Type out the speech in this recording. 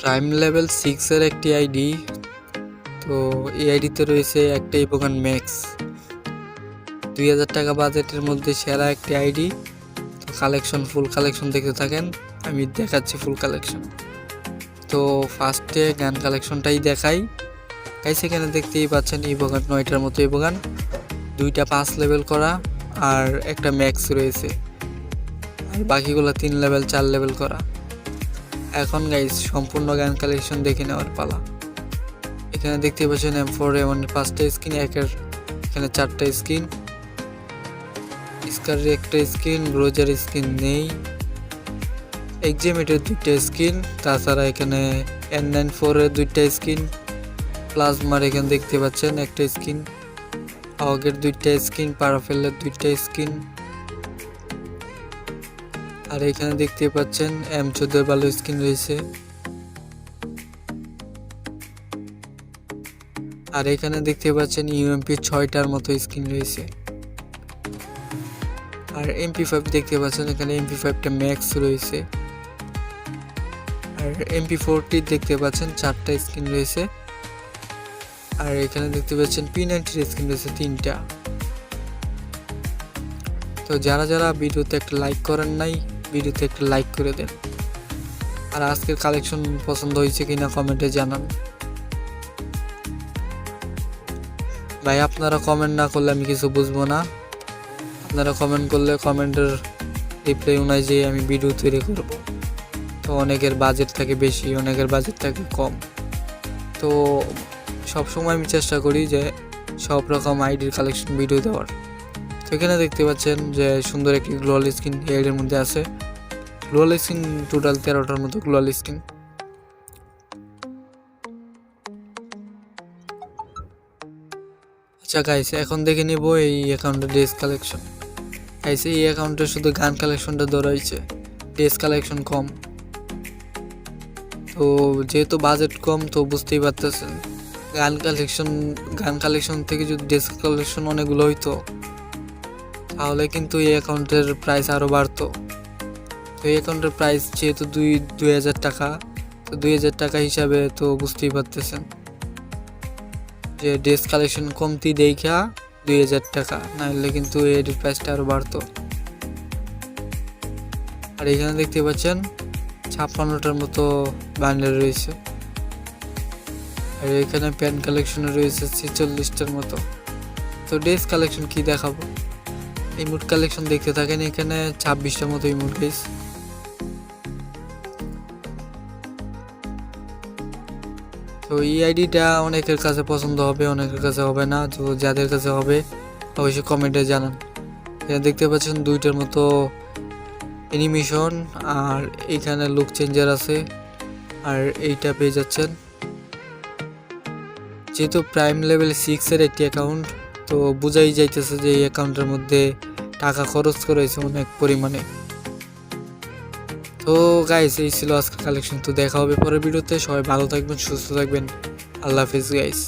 Prime level সিক্সের একটি ID তো এই আইডিতে রয়েছে একটা ইপোগান ম্যাক্স দুই হাজার টাকা বাজেটের মধ্যে সেরা একটি আইডি তো কালেকশন ফুল কালেকশন দেখতে থাকেন। আমি দেখাচ্ছি ফুল কালেকশন তো ফার্স্টে গান কালেকশনটাই দেখাই। গাইস এখানে দেখতেই পাচ্ছেন ইবোগান নয়টার মতো ইবোগান দুইটা পাঁচ লেভেল করা আর একটা ম্যাক্স রয়েছে। আর বাকিগুলো তিন লেভেল চার লেভেল করা। এখন গাইস সম্পূর্ণ গান কালেকশন দেখে নেওয়ার পালা। এখানে দেখতে পাচ্ছেন এম ফোর এমন পাঁচটা স্ক্রিন একের এখানে চারটা স্ক্রিন স্কারের একটা স্ক্রিন ব্রোজার স্ক্রিন নেই। এক্সিমেটের দুইটা স্ক্রিন তাছাড়া এখানে এন নাইন ফোরের দুইটা স্ক্রিন প্লাজমার এখানে দেখতে পাচ্ছেন একটা স্ক্রিন আগের দুইটা স্ক্রিন পারাফেলের দুইটা স্ক্রিন আর এখানে দেখতে পাচ্ছেন এম চোদ্দের ভালো স্ক্রিন রয়েছে। আর এখানে দেখতে পাচ্ছেন ইউএমপি ছয়টার মতো স্ক্রিন রয়েছে। আর এমপি ফাইভ দেখতে পাচ্ছেন এখানে এমপি ফাইভটা ম্যাক্স রয়েছে। আর এমপি ফোরটি দেখতে পাচ্ছেন চারটা স্ক্রিন রয়েছে। আর এখানে দেখতে পাচ্ছেন পি নাইনটির স্ক্রিন রয়েছে তিনটা। তো যারা যারা ভিডিওতে একটা লাইক করেন নাই ভিডিওতে একটা লাইক করে দেন। আর আজকের কালেকশন পছন্দ হয়েছে কিনা কমেন্টে জানান। ভাই, আপনারা কমেন্ট না করলে আমি কিছু বুঝব না। আপনারা কমেন্ট করলে কমেন্টের রিপ্লাই অনুযায়ী আমি ভিডিও তৈরি করব। তো অনেকের বাজেট থাকে বেশি, অনেকের বাজেট থাকে কম। তো সব সময় আমি চেষ্টা করি যে সব রকম আইডির কালেকশন ভিডিও দেওয়ার। তো এখানে দেখতে পাচ্ছেন যে সুন্দর একটি গ্লোয়াল স্কিন এর মধ্যে আছে। গ্লোয়াল স্কিন টোটাল তেরোটার মতো গ্লোয়াল স্কিন আচ্ছা গাইস এখন দেখে নিব এই অ্যাকাউন্টের ড্রেস কালেকশন গাইস এই অ্যাকাউন্টে শুধু গান কালেকশনটা ধরাইছে ড্রেস কালেকশন কম। তো যেহেতু বাজেট কম, তো বুঝতেই পারতেছেন। গান কালেকশন গান কালেকশন থেকে যদি ড্রেস কালেকশন অনেকগুলো হইতো তাহলে কিন্তু এই অ্যাকাউন্টের প্রাইস আরও বাড়তো। তো এই অ্যাকাউন্টের প্রাইস যেহেতু দুই দুই হাজার টাকা, তো দুই হাজার টাকা হিসাবে তো বুঝতেই পারতেছেন। যে ড্রেস কালেকশন কমতি দেখা দুই হাজার টাকা নাহলে কিন্তু এর প্রাইসটা আরও বাড়তো। আর এখানে দেখতে পাচ্ছেন, ছাপ্পান্নটার মতো বান্ডেল রয়েছে। আর এখানে প্যান কালেকশন রয়েছে ছেচল্লিশটার মতো। তো ড্রেস কালেকশন কি দেখাবো? ইমোট কালেকশন দেখতে থাকেন, এখানে ছাব্বিশটার মতো ইমোট গেস তো এই আইডিটা অনেকের কাছে পছন্দ হবে, অনেকের কাছে হবে না, তো যাদের কাছে হবে, অবশ্যই কমেন্টে জানান। এখানে দেখতে পাচ্ছেন দুইটার মতো অ্যানিমেশন আর এখানে লুক চেঞ্জার আছে, আর এইটা পেয়ে যাচ্ছেন। যেহেতু প্রাইম লেভেল সিক্সের একটি অ্যাকাউন্ট তো বোঝাই যাইতেছে যে এই অ্যাকাউন্টের মধ্যে টাকা খরচ করেছে অনেক পরিমাণে। তো গাইস এই ছিল আজকের কালেকশন তো দেখা হবে পরের ভিডিওতে। সবাই ভালো থাকবেন, সুস্থ থাকবেন। আল্লাহ হাফিজ গাইস